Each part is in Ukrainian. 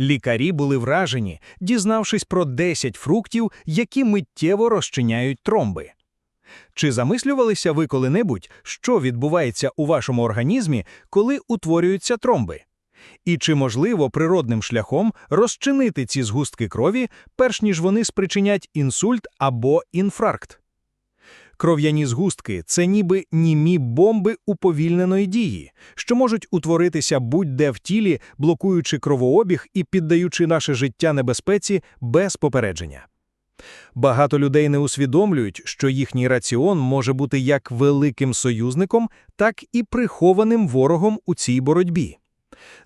Лікарі були вражені, дізнавшись про 10 фруктів, які миттєво розчиняють тромби. Чи замислювалися ви коли-небудь, що відбувається у вашому організмі, коли утворюються тромби? І чи можливо природним шляхом розчинити ці згустки крові, перш ніж вони спричинять інсульт або інфаркт? Кров'яні згустки це ніби німі бомби уповільненої дії, що можуть утворитися будь-де в тілі, блокуючи кровообіг і піддаючи наше життя небезпеці без попередження. Багато людей не усвідомлюють, що їхній раціон може бути як великим союзником, так і прихованим ворогом у цій боротьбі.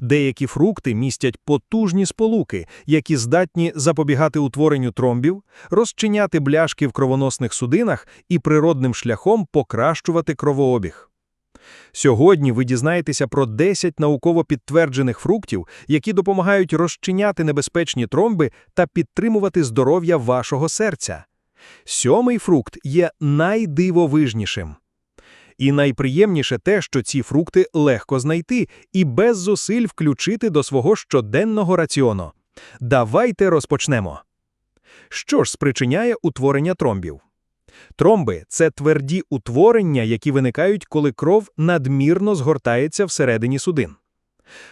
Деякі фрукти містять потужні сполуки, які здатні запобігати утворенню тромбів, розчиняти бляшки в кровоносних судинах і природним шляхом покращувати кровообіг. Сьогодні ви дізнаєтеся про 10 науково підтверджених фруктів, які допомагають розчиняти небезпечні тромби та підтримувати здоров'я вашого серця. Сьомий фрукт є найдивовижнішим. І найприємніше те, що ці фрукти легко знайти і без зусиль включити до свого щоденного раціону. Давайте розпочнемо. Що ж спричиняє утворення тромбів? Тромби це тверді утворення, які виникають, коли кров надмірно згортається всередині судин.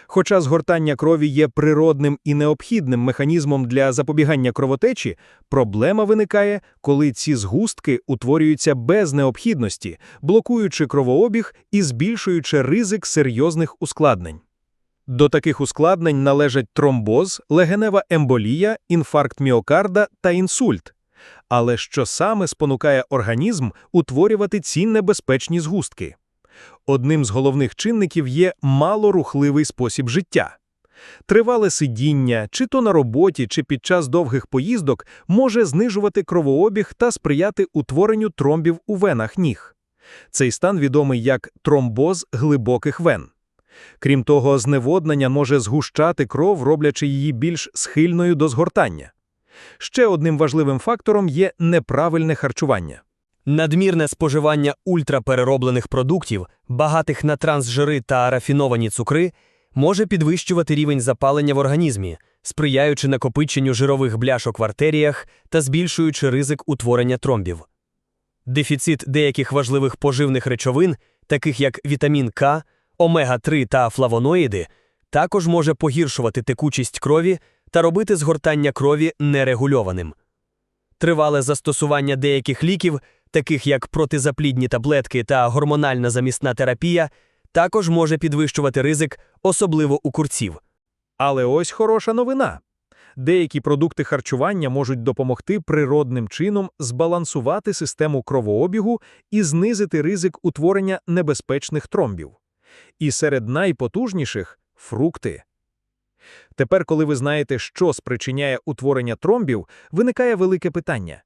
Хоча згортання крові є природним і необхідним механізмом для запобігання кровотечі, проблема виникає, коли ці згустки утворюються без необхідності, блокуючи кровообіг і збільшуючи ризик серйозних ускладнень. До таких ускладнень належать тромбоз, легенева емболія, інфаркт міокарда та інсульт. Але що саме спонукає організм утворювати ці небезпечні згустки? Одним з головних чинників є малорухливий спосіб життя. Тривале сидіння, чи то на роботі, чи під час довгих поїздок, може знижувати кровообіг та сприяти утворенню тромбів у венах ніг. Цей стан відомий як тромбоз глибоких вен. Крім того, зневоднення може згущати кров, роблячи її більш схильною до згортання. Ще одним важливим фактором є неправильне харчування. Надмірне споживання ультраперероблених продуктів, багатих на трансжири та рафіновані цукри, може підвищувати рівень запалення в організмі, сприяючи накопиченню жирових бляшок в артеріях та збільшуючи ризик утворення тромбів. Дефіцит деяких важливих поживних речовин, таких як вітамін К, омега-3 та флавоноїди, також може погіршувати текучість крові та робити згортання крові нерегульованим. Тривале застосування деяких ліків, таких як протизаплідні таблетки та гормональна замісна терапія, також може підвищувати ризик, особливо у курців. Але ось хороша новина. Деякі продукти харчування можуть допомогти природним чином збалансувати систему кровообігу і знизити ризик утворення небезпечних тромбів. І серед найпотужніших фрукти. Тепер, коли ви знаєте, що спричиняє утворення тромбів, виникає велике питання: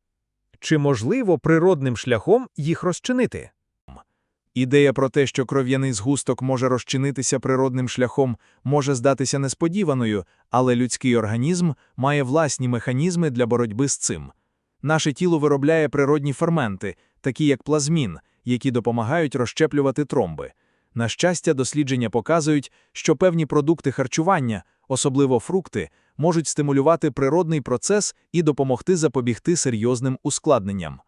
чи можливо природним шляхом їх розчинити? Ідея про те, що кров'яний згусток може розчинитися природним шляхом, може здатися несподіваною, але людський організм має власні механізми для боротьби з цим. Наше тіло виробляє природні ферменти, такі як плазмін, які допомагають розщеплювати тромби. На щастя, дослідження показують, що певні продукти харчування, особливо фрукти, можуть стимулювати природний процес і допомогти запобігти серйозним ускладненням.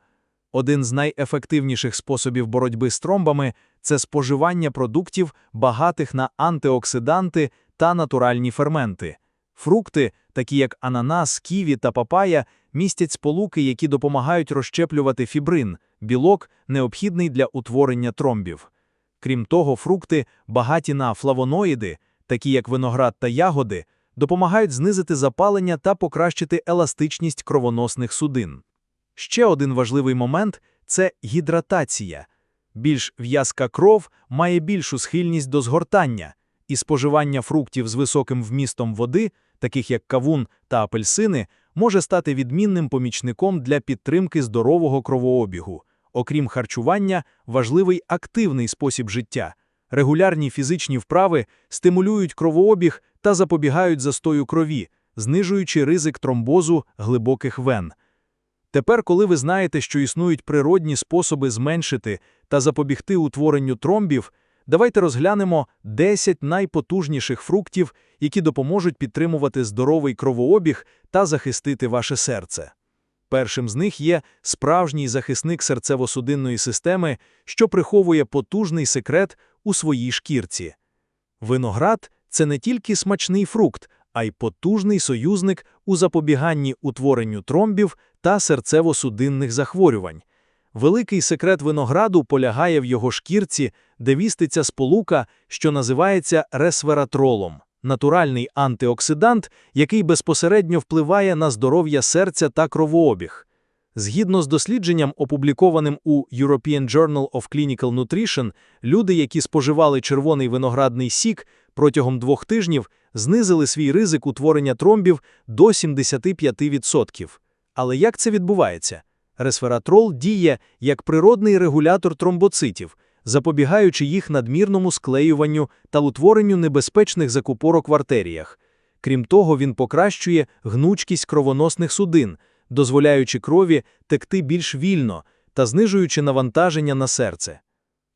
Один з найефективніших способів боротьби з тромбами це споживання продуктів, багатих на антиоксиданти та натуральні ферменти. Фрукти, такі як ананас, ківі та папая, містять сполуки, які допомагають розщеплювати фібрин, білок, необхідний для утворення тромбів. Крім того, фрукти, багаті на флавоноїди, такі як виноград та ягоди, допомагають знизити запалення та покращити еластичність кровоносних судин. Ще один важливий момент це гідратація. Більш в'язка кров має більшу схильність до згортання, і споживання фруктів з високим вмістом води, таких як кавун та апельсини, може стати відмінним помічником для підтримки здорового кровообігу. Окрім харчування, важливий активний спосіб життя. Регулярні фізичні вправи стимулюють кровообіг та запобігають застою крові, знижуючи ризик тромбозу глибоких вен. Тепер, коли ви знаєте, що існують природні способи зменшити та запобігти утворенню тромбів, давайте розглянемо 10 найпотужніших фруктів, які допоможуть підтримувати здоровий кровообіг та захистити ваше серце. Першим з них є справжній захисник серцево-судинної системи, що приховує потужний секрет у своїй шкірці. Виноград – це не тільки смачний фрукт, а й потужний союзник у запобіганні утворенню тромбів та серцево-судинних захворювань. Великий секрет винограду полягає в його шкірці, де віститься сполука, що називається ресвератролом – натуральний антиоксидант, який безпосередньо впливає на здоров'я серця та кровообіг. Згідно з дослідженням, опублікованим у European Journal of Clinical Nutrition, люди, які споживали червоний виноградний сік, протягом двох тижнів знизили свій ризик утворення тромбів до 75%. Але як це відбувається? Ресвератрол діє як природний регулятор тромбоцитів, запобігаючи їх надмірному склеюванню та утворенню небезпечних закупорок в артеріях. Крім того, він покращує гнучкість кровоносних судин, дозволяючи крові текти більш вільно та знижуючи навантаження на серце.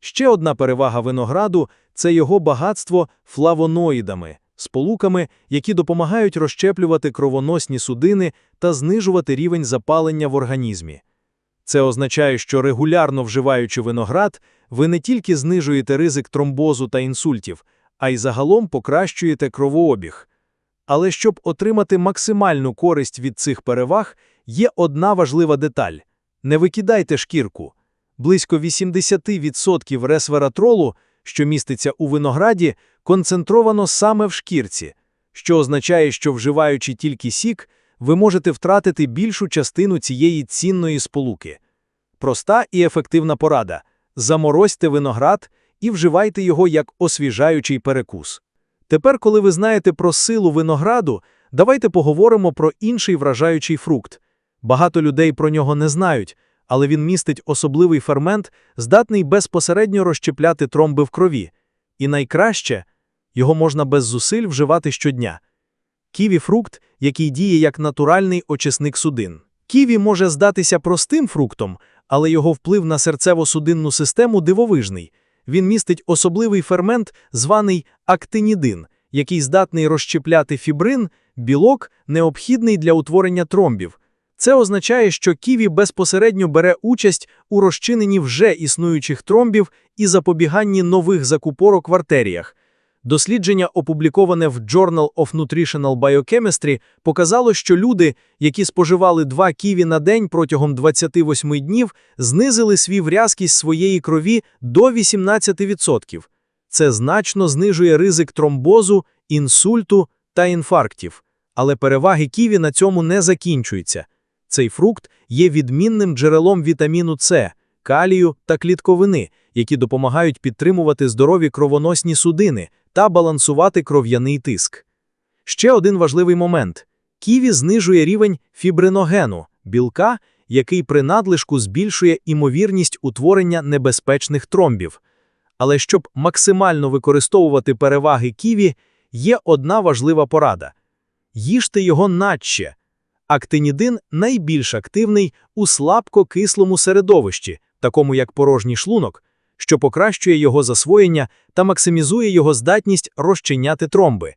Ще одна перевага винограду – це його багатство флавоноїдами, сполуками, які допомагають розщеплювати кровоносні судини та знижувати рівень запалення в організмі. Це означає, що регулярно вживаючи виноград, ви не тільки знижуєте ризик тромбозу та інсультів, а й загалом покращуєте кровообіг. Але щоб отримати максимальну користь від цих переваг, є одна важлива деталь – не викидайте шкірку. Близько 80% ресвератролу, що міститься у винограді, концентровано саме в шкірці, що означає, що вживаючи тільки сік, ви можете втратити більшу частину цієї цінної сполуки. Проста і ефективна порада – заморозьте виноград і вживайте його як освіжаючий перекус. Тепер, коли ви знаєте про силу винограду, давайте поговоримо про інший вражаючий фрукт. Багато людей про нього не знають, але він містить особливий фермент, здатний безпосередньо розщепляти тромби в крові. І найкраще – його можна без зусиль вживати щодня. Ківі – фрукт, який діє як натуральний очисник судин. Ківі може здатися простим фруктом, але його вплив на серцево-судинну систему дивовижний. Він містить особливий фермент, званий актинідин, який здатний розщепляти фібрин, білок, необхідний для утворення тромбів. Це означає, що ківі безпосередньо бере участь у розчиненні вже існуючих тромбів і запобіганні нових закупорок в артеріях. Дослідження, опубліковане в Journal of Nutritional Biochemistry, показало, що люди, які споживали два ківі на день протягом 28 днів, знизили свій врязкість своєї крові до 18%. Це значно знижує ризик тромбозу, інсульту та інфарктів. Але переваги ківі на цьому не закінчуються. Цей фрукт є відмінним джерелом вітаміну С, калію та клітковини, які допомагають підтримувати здорові кровоносні судини та балансувати кров'яний тиск. Ще один важливий момент. Ківі знижує рівень фібриногену, білка, який при надлишку збільшує імовірність утворення небезпечних тромбів. Але щоб максимально використовувати переваги ківі, є одна важлива порада. Їжте його наче. Актинідин найбільш активний у слабкокислому середовищі, такому як порожній шлунок, що покращує його засвоєння та максимізує його здатність розчиняти тромби.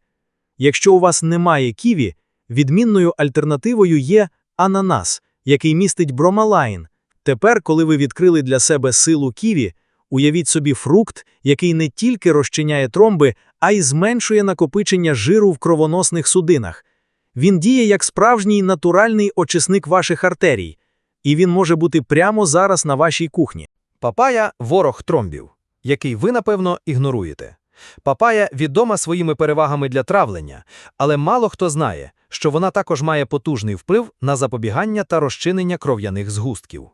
Якщо у вас немає ківі, відмінною альтернативою є ананас, який містить бромалайн. Тепер, коли ви відкрили для себе силу ківі, уявіть собі фрукт, який не тільки розчиняє тромби, а й зменшує накопичення жиру в кровоносних судинах. Він діє як справжній натуральний очисник ваших артерій, і він може бути прямо зараз на вашій кухні. Папая – ворог тромбів, який ви, напевно, ігноруєте. Папая відома своїми перевагами для травлення, але мало хто знає, що вона також має потужний вплив на запобігання та розчинення кров'яних згустків.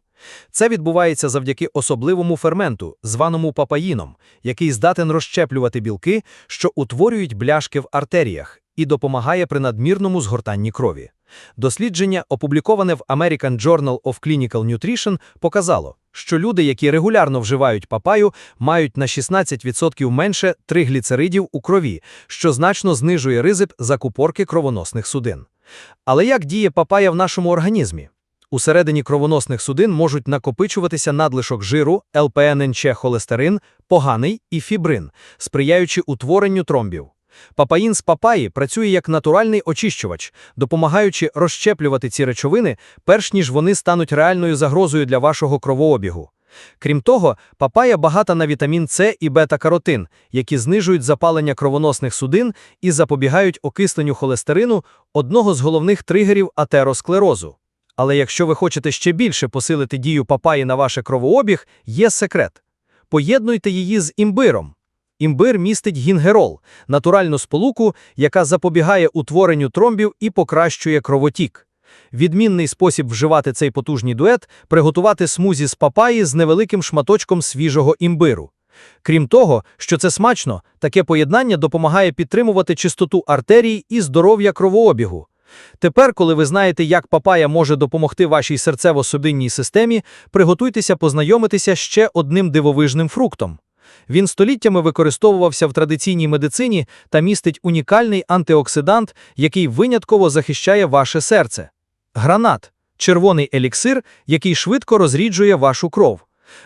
Це відбувається завдяки особливому ферменту, званому папаїном, який здатен розщеплювати білки, що утворюють бляшки в артеріях, і допомагає при надмірному згортанні крові. Дослідження, опубліковане в American Journal of Clinical Nutrition, показало, що люди, які регулярно вживають папаю, мають на 16% менше тригліцеридів у крові, що значно знижує ризик закупорки кровоносних судин. Але як діє папая в нашому організмі? Усередині кровоносних судин можуть накопичуватися надлишок жиру, ЛПННЧ холестерин, поганий і фібрин, сприяючи утворенню тромбів. Папаїн з папаї працює як натуральний очищувач, допомагаючи розщеплювати ці речовини, перш ніж вони стануть реальною загрозою для вашого кровообігу. Крім того, папая багата на вітамін С і бета-каротин, які знижують запалення кровоносних судин і запобігають окисленню холестерину, одного з головних тригерів атеросклерозу. Але якщо ви хочете ще більше посилити дію папаї на ваш кровообіг, є секрет. Поєднуйте її з імбиром. Імбир містить гінгерол – натуральну сполуку, яка запобігає утворенню тромбів і покращує кровотік. Відмінний спосіб вживати цей потужний дует – приготувати смузі з папаї з невеликим шматочком свіжого імбиру. Крім того, що це смачно, таке поєднання допомагає підтримувати чистоту артерій і здоров'я кровообігу. Тепер, коли ви знаєте, як папая може допомогти вашій серцево-судинній системі, приготуйтеся познайомитися ще одним дивовижним фруктом. Він століттями використовувався в традиційній медицині та містить унікальний антиоксидант, який винятково захищає ваше серце. Гранат червоний еліксир, який швидко розріджує вашу кров.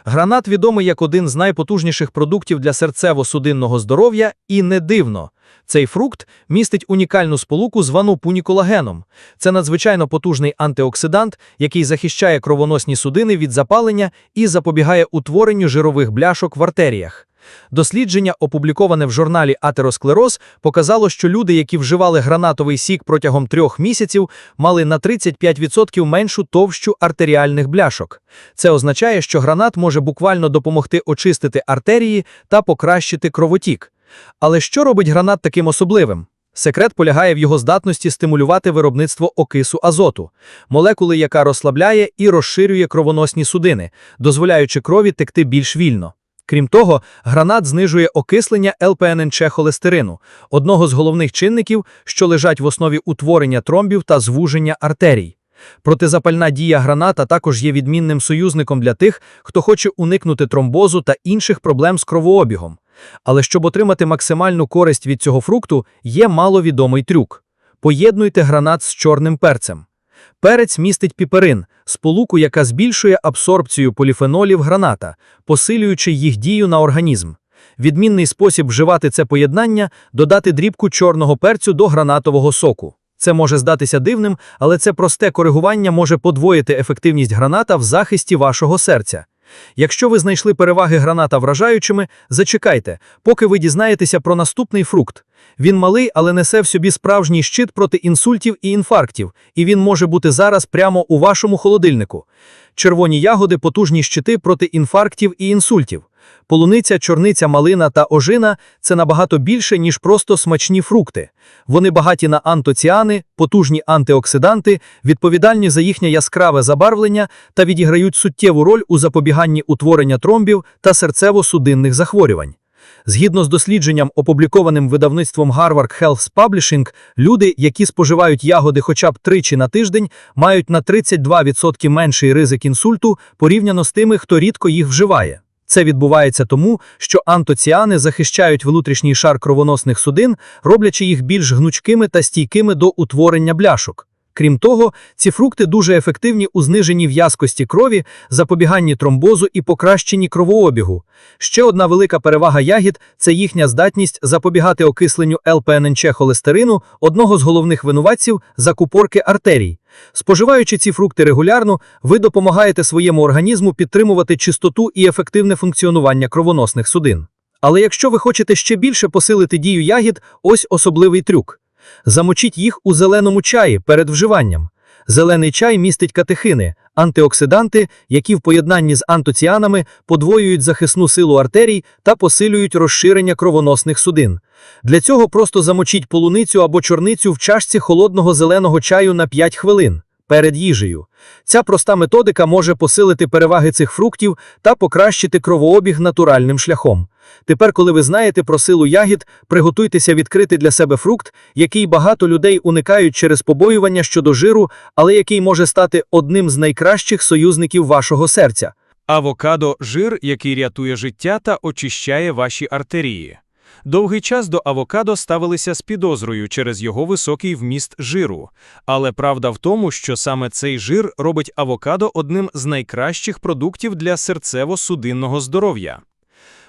Гранат відомий як один з найпотужніших продуктів для серцево-судинного здоров'я, і не дивно. Цей фрукт містить унікальну сполуку, звану пуніколагеном. Це надзвичайно потужний антиоксидант, який захищає кровоносні судини від запалення і запобігає утворенню жирових бляшок в артеріях. Дослідження, опубліковане в журналі Атеросклероз, показало, що люди, які вживали гранатовий сік протягом трьох місяців, мали на 35% меншу товщу артеріальних бляшок. Це означає, що гранат може буквально допомогти очистити артерії та покращити кровотік. Але що робить гранат таким особливим? Секрет полягає в його здатності стимулювати виробництво окису азоту, молекули, яка розслабляє і розширює кровоносні судини, дозволяючи крові текти більш вільно. Крім того, гранат знижує окислення ЛПННЧ холестерину, одного з головних чинників, що лежать в основі утворення тромбів та звуження артерій. Протизапальна дія граната також є відмінним союзником для тих, хто хоче уникнути тромбозу та інших проблем з кровообігом. Але щоб отримати максимальну користь від цього фрукту, є маловідомий трюк. Поєднуйте гранат з чорним перцем. Перець містить піперин, сполуку, яка збільшує абсорбцію поліфенолів граната, посилюючи їх дію на організм. Відмінний спосіб вживати це поєднання – додати дрібку чорного перцю до гранатового соку. Це може здатися дивним, але це просте коригування може подвоїти ефективність граната в захисті вашого серця. Якщо ви знайшли переваги граната вражаючими, зачекайте, поки ви дізнаєтеся про наступний фрукт. Він малий, але несе в собі справжній щит проти інсультів і інфарктів, і він може бути зараз прямо у вашому холодильнику. Червоні ягоди потужні щити проти інфарктів і інсультів. Полуниця, чорниця, малина та ожина це набагато більше, ніж просто смачні фрукти. Вони багаті на антоціани, потужні антиоксиданти, відповідальні за їхнє яскраве забарвлення та відіграють суттєву роль у запобіганні утворення тромбів та серцево-судинних захворювань. Згідно з дослідженням, опублікованим видавництвом Harvard Health Publishing, люди, які споживають ягоди хоча б тричі на тиждень, мають на 32% менший ризик інсульту порівняно з тими, хто рідко їх вживає. Це відбувається тому, що антоціани захищають внутрішній шар кровоносних судин, роблячи їх більш гнучкими та стійкими до утворення бляшок. Крім того, ці фрукти дуже ефективні у зниженні в'язкості крові, запобіганні тромбозу і покращенні кровообігу. Ще одна велика перевага ягід це їхня здатність запобігати окисленню ЛПННЧ холестерину, одного з головних винуватців закупорки артерій. Споживаючи ці фрукти регулярно, ви допомагаєте своєму організму підтримувати чистоту і ефективне функціонування кровоносних судин. Але якщо ви хочете ще більше посилити дію ягід, ось особливий трюк. Замочіть їх у зеленому чаї перед вживанням. Зелений чай містить катехини, антиоксиданти, які в поєднанні з антоціанами подвоюють захисну силу артерій та посилюють розширення кровоносних судин. Для цього просто замочіть полуницю або чорницю в чашці холодного зеленого чаю на 5 хвилин перед їжею. Ця проста методика може посилити переваги цих фруктів та покращити кровообіг натуральним шляхом. Тепер, коли ви знаєте про силу ягід, приготуйтеся відкрити для себе фрукт, який багато людей уникають через побоювання щодо жиру, але який може стати одним з найкращих союзників вашого серця. Авокадо жир, який рятує життя та очищає ваші артерії. Довгий час до авокадо ставилися з підозрою через його високий вміст жиру. Але правда в тому, що саме цей жир робить авокадо одним з найкращих продуктів для серцево-судинного здоров'я.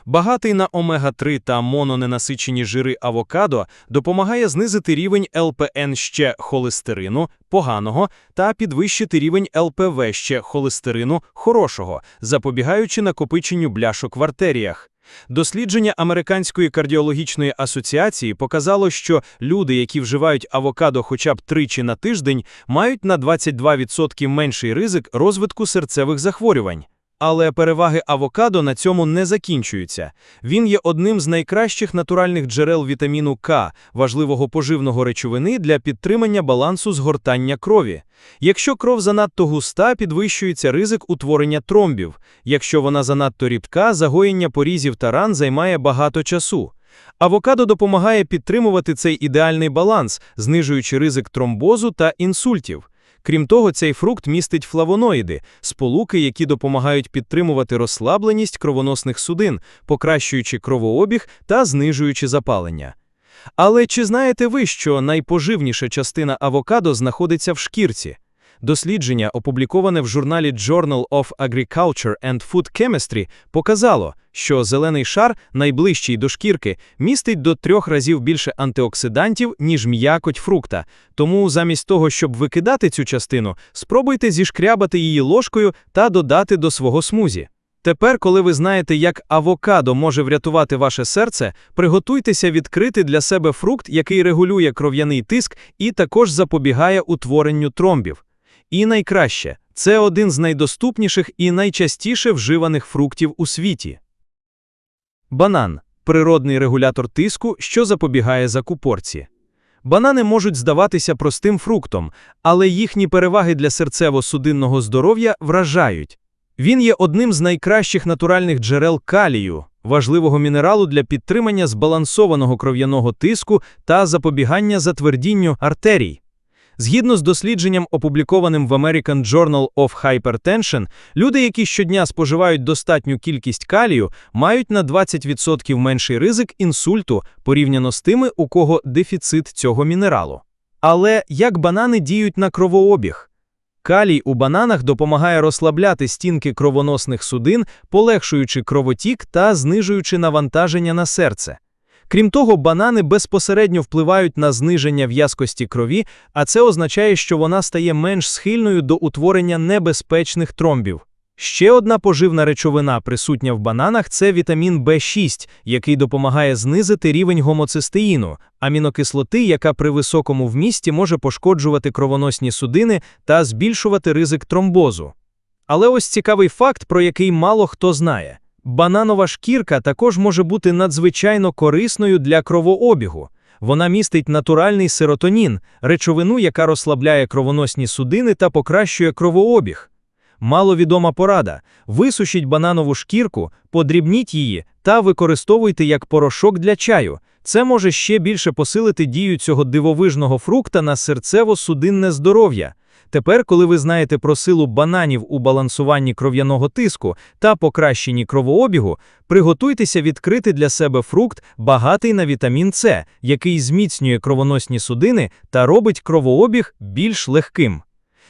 Багатий на омега-3 та мононенасичені жири авокадо допомагає знизити рівень ЛПН ще холестерину поганого та підвищити рівень ЛПВ ще холестерину хорошого, запобігаючи накопиченню бляшок в артеріях. Дослідження Американської кардіологічної асоціації показало, що люди, які вживають авокадо хоча б тричі на тиждень, мають на 22% менший ризик розвитку серцевих захворювань. Але переваги авокадо на цьому не закінчуються. Він є одним з найкращих натуральних джерел вітаміну К, важливого поживного речовини для підтримання балансу згортання крові. Якщо кров занадто густа, підвищується ризик утворення тромбів. Якщо вона занадто рідка, загоєння порізів та ран займає багато часу. Авокадо допомагає підтримувати цей ідеальний баланс, знижуючи ризик тромбозу та інсультів. Крім того, цей фрукт містить флавоноїди, сполуки, які допомагають підтримувати розслабленість кровоносних судин, покращуючи кровообіг та знижуючи запалення. Але чи знаєте ви, що найпоживніша частина авокадо знаходиться в шкірці? Дослідження, опубліковане в журналі Journal of Agriculture and Food Chemistry, показало, що зелений шар, найближчий до шкірки, містить до трьох разів більше антиоксидантів, ніж м'якоть фрукта. Тому замість того, щоб викидати цю частину, спробуйте зішкрябати її ложкою та додати до свого смузі. Тепер, коли ви знаєте, як авокадо може врятувати ваше серце, приготуйтеся відкрити для себе фрукт, який регулює кров'яний тиск і також запобігає утворенню тромбів. І найкраще це один з найдоступніших і найчастіше вживаних фруктів у світі. Банан природний регулятор тиску, що запобігає закупорці. Банани можуть здаватися простим фруктом, але їхні переваги для серцево-судинного здоров'я вражають. Він є одним з найкращих натуральних джерел калію, важливого мінералу для підтримання збалансованого кров'яного тиску та запобігання затвердінню артерій. Згідно з дослідженням, опублікованим в American Journal of Hypertension, люди, які щодня споживають достатню кількість калію, мають на 20% менший ризик інсульту порівняно з тими, у кого дефіцит цього мінералу. Але як банани діють на кровообіг? Калій у бананах допомагає розслабляти стінки кровоносних судин, полегшуючи кровотік та знижуючи навантаження на серце. Крім того, банани безпосередньо впливають на зниження в'язкості крові, а це означає, що вона стає менш схильною до утворення небезпечних тромбів. Ще одна поживна речовина, присутня в бананах, це вітамін В6, який допомагає знизити рівень гомоцистеїну, амінокислоти, яка при високому вмісті може пошкоджувати кровоносні судини та збільшувати ризик тромбозу. Але ось цікавий факт, про який мало хто знає. Бананова шкірка також може бути надзвичайно корисною для кровообігу. Вона містить натуральний серотонін, речовину, яка розслабляє кровоносні судини та покращує кровообіг. Маловідома порада: висушіть бананову шкірку, подрібніть її та використовуйте як порошок для чаю. Це може ще більше посилити дію цього дивовижного фрукта на серцево-судинне здоров'я. Тепер, коли ви знаєте про силу бананів у балансуванні кров'яного тиску та покращенні кровообігу, приготуйтеся відкрити для себе фрукт, багатий на вітамін С, який зміцнює кровоносні судини та робить кровообіг більш легким.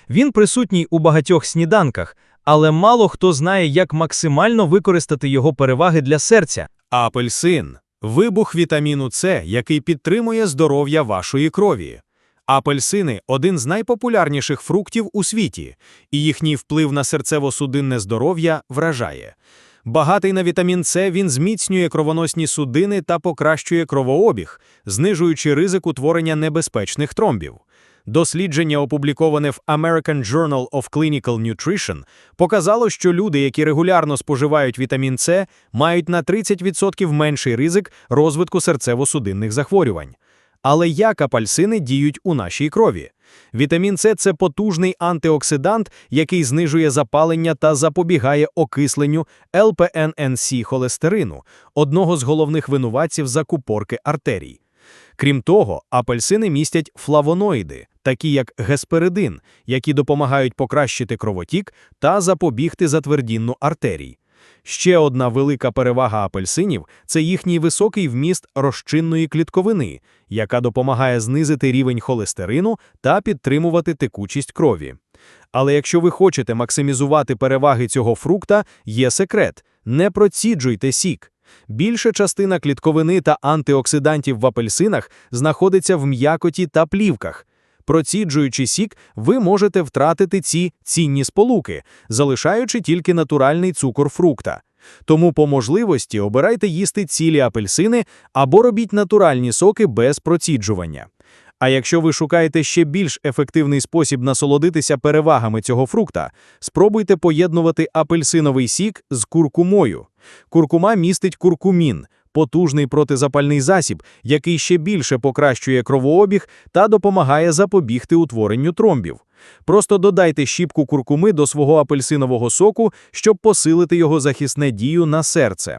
Він присутній у багатьох сніданках, але мало хто знає, як максимально використати його переваги для серця. Апельсин вибух вітаміну С, який підтримує здоров'я вашої крові. Апельсини один з найпопулярніших фруктів у світі, і їхній вплив на серцево-судинне здоров'я вражає. Багатий на вітамін С він зміцнює кровоносні судини та покращує кровообіг, знижуючи ризик утворення небезпечних тромбів. Дослідження, опубліковане в American Journal of Clinical Nutrition, показало, що люди, які регулярно споживають вітамін С, мають на 30% менший ризик розвитку серцево-судинних захворювань. Але як апельсини діють у нашій крові? Вітамін С це потужний антиоксидант, який знижує запалення та запобігає окисленню ЛПННС холестерину, одного з головних винуватців закупорки артерій. Крім того, апельсини містять флавоноїди, такі як гесперидин, які допомагають покращити кровотік та запобігти затвердінню артерій. Ще одна велика перевага апельсинів це їхній високий вміст розчинної клітковини, яка допомагає знизити рівень холестерину та підтримувати текучість крові. Але якщо ви хочете максимізувати переваги цього фрукта, є секрет – не проціджуйте сік. Більша частина клітковини та антиоксидантів в апельсинах знаходиться в м'якоті та плівках. Проціджуючи сік, ви можете втратити ці цінні сполуки, залишаючи тільки натуральний цукор фрукта. Тому по можливості обирайте їсти цілі апельсини або робіть натуральні соки без проціджування. А якщо ви шукаєте ще більш ефективний спосіб насолодитися перевагами цього фрукта, спробуйте поєднувати апельсиновий сік з куркумою. Куркума містить куркумін, потужний протизапальний засіб, який ще більше покращує кровообіг та допомагає запобігти утворенню тромбів. Просто додайте щіпку куркуми до свого апельсинового соку, щоб посилити його захисне дію на серце.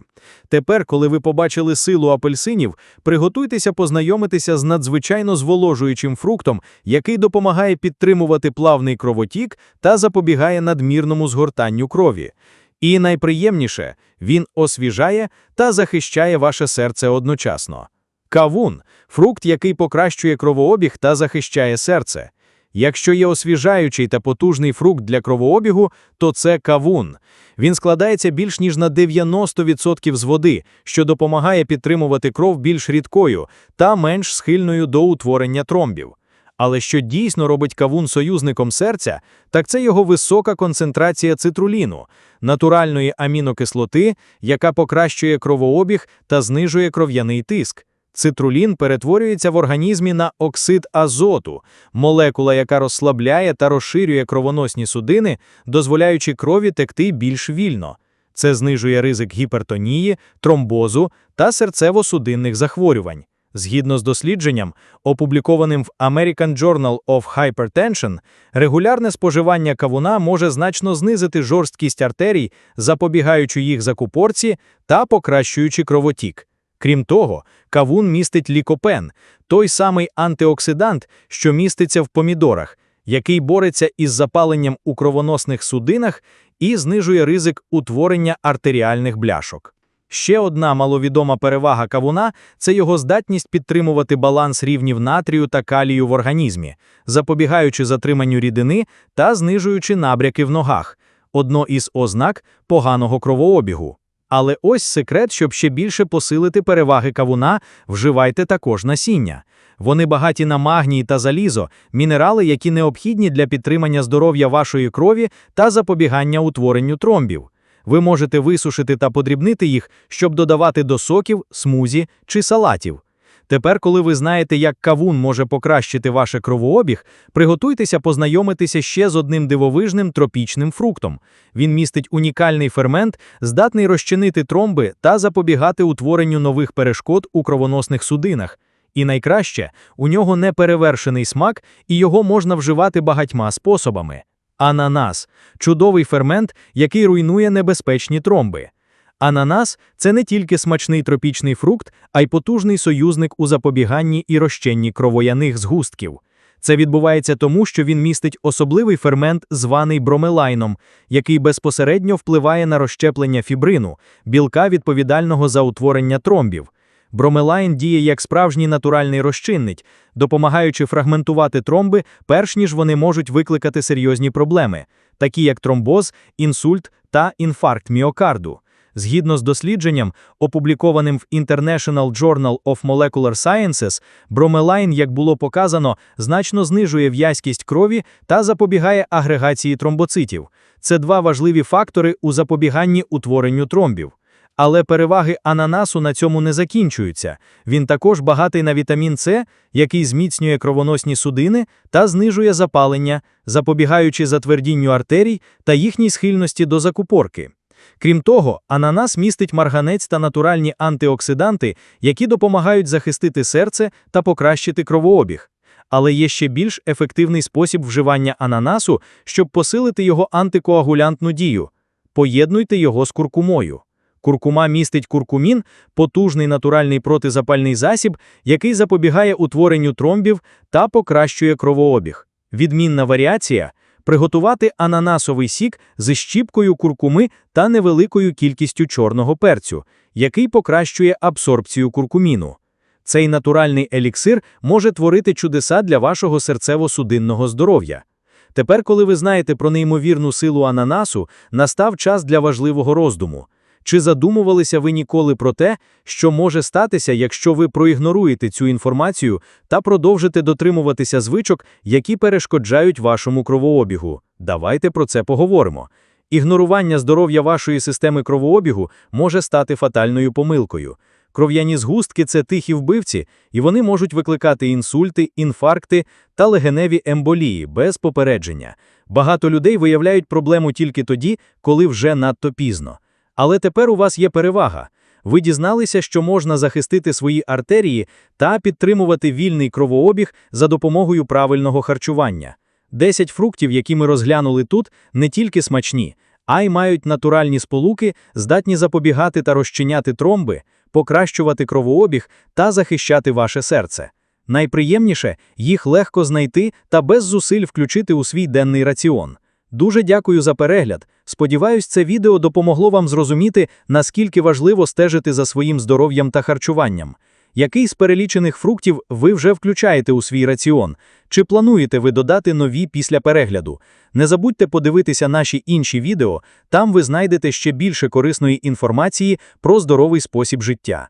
Тепер, коли ви побачили силу апельсинів, приготуйтеся познайомитися з надзвичайно зволожуючим фруктом, який допомагає підтримувати плавний кровотік та запобігає надмірному згортанню крові. І найприємніше, він освіжає та захищає ваше серце одночасно. Кавун фрукт, який покращує кровообіг та захищає серце. Якщо є освіжаючий та потужний фрукт для кровообігу, то це кавун. Він складається більш ніж на 90% з води, що допомагає підтримувати кров більш рідкою та менш схильною до утворення тромбів. Але що дійсно робить кавун союзником серця, так це його висока концентрація цитруліну, натуральної амінокислоти, яка покращує кровообіг та знижує кров'яний тиск. Цитрулін перетворюється в організмі на оксид азоту, молекула, яка розслабляє та розширює кровоносні судини, дозволяючи крові текти більш вільно. Це знижує ризик гіпертонії, тромбозу та серцево-судинних захворювань. Згідно з дослідженням, опублікованим в American Journal of Hypertension, регулярне споживання кавуна може значно знизити жорсткість артерій, запобігаючи їх закупорці та покращуючи кровотік. Крім того, кавун містить лікопен, той самий антиоксидант, що міститься в помідорах, який бореться із запаленням у кровоносних судинах і знижує ризик утворення артеріальних бляшок. Ще одна маловідома перевага кавуна це його здатність підтримувати баланс рівнів натрію та калію в організмі, запобігаючи затриманню рідини та знижуючи набряки в ногах одно із ознак поганого кровообігу. Але ось секрет, щоб ще більше посилити переваги кавуна, вживайте також насіння. Вони багаті на магній та залізо, мінерали, які необхідні для підтримання здоров'я вашої крові та запобігання утворенню тромбів. Ви можете висушити та подрібнити їх, щоб додавати до соків, смузі чи салатів. Тепер, коли ви знаєте, як кавун може покращити ваше кровообіг, приготуйтеся познайомитися ще з одним дивовижним тропічним фруктом. Він містить унікальний фермент, здатний розчинити тромби та запобігати утворенню нових перешкод у кровоносних судинах. І найкраще, у нього неперевершений смак, і його можна вживати багатьма способами. Ананас чудовий фермент, який руйнує небезпечні тромби. Ананас це не тільки смачний тропічний фрукт, а й потужний союзник у запобіганні і розченні кровояних згустків. Це відбувається тому, що він містить особливий фермент, званий бромелайном, який безпосередньо впливає на розщеплення фібрину, білка відповідального за утворення тромбів. Бромелайн діє як справжній натуральний розчинник, допомагаючи фрагментувати тромби, перш ніж вони можуть викликати серйозні проблеми, такі як тромбоз, інсульт та інфаркт міокарду. Згідно з дослідженням, опублікованим в International Journal of Molecular Sciences, бромелайн, як було показано, значно знижує в'язкість крові та запобігає агрегації тромбоцитів. Це два важливі фактори у запобіганні утворенню тромбів. Але переваги ананасу на цьому не закінчуються. Він також багатий на вітамін С, який зміцнює кровоносні судини та знижує запалення, запобігаючи затвердінню артерій та їхній схильності до закупорки. Крім того, ананас містить марганець та натуральні антиоксиданти, які допомагають захистити серце та покращити кровообіг. Але є ще більш ефективний спосіб вживання ананасу, щоб посилити його антикоагулянтну дію. Поєднуйте його з куркумою. Куркума містить куркумін, потужний натуральний протизапальний засіб, який запобігає утворенню тромбів та покращує кровообіг. Відмінна варіація Приготувати ананасовий сік з щіпкою куркуми та невеликою кількістю чорного перцю, який покращує абсорбцію куркуміну. Цей натуральний еліксир може творити чудеса для вашого серцево-судинного здоров'я. Тепер, коли ви знаєте про неймовірну силу ананасу, настав час для важливого роздуму. Чи задумувалися ви ніколи про те, що може статися, якщо ви проігноруєте цю інформацію та продовжите дотримуватися звичок, які перешкоджають вашому кровообігу? Давайте про це поговоримо. Ігнорування здоров'я вашої системи кровообігу може стати фатальною помилкою. Кров'яні згустки це тихі вбивці, і вони можуть викликати інсульти, інфаркти та легеневі емболії без попередження. Багато людей виявляють проблему тільки тоді, коли вже надто пізно. Але тепер у вас є перевага. Ви дізналися, що можна захистити свої артерії та підтримувати вільний кровообіг за допомогою правильного харчування. 10 фруктів, які ми розглянули тут, не тільки смачні, а й мають натуральні сполуки, здатні запобігати та розчиняти тромби, покращувати кровообіг та захищати ваше серце. Найприємніше їх легко знайти та без зусиль включити у свій денний раціон. Дуже дякую за перегляд. Сподіваюсь, це відео допомогло вам зрозуміти, наскільки важливо стежити за своїм здоров'ям та харчуванням. Який з перелічених фруктів ви вже включаєте у свій раціон? Чи плануєте ви додати нові після перегляду? Не забудьте подивитися наші інші відео, там ви знайдете ще більше корисної інформації про здоровий спосіб життя.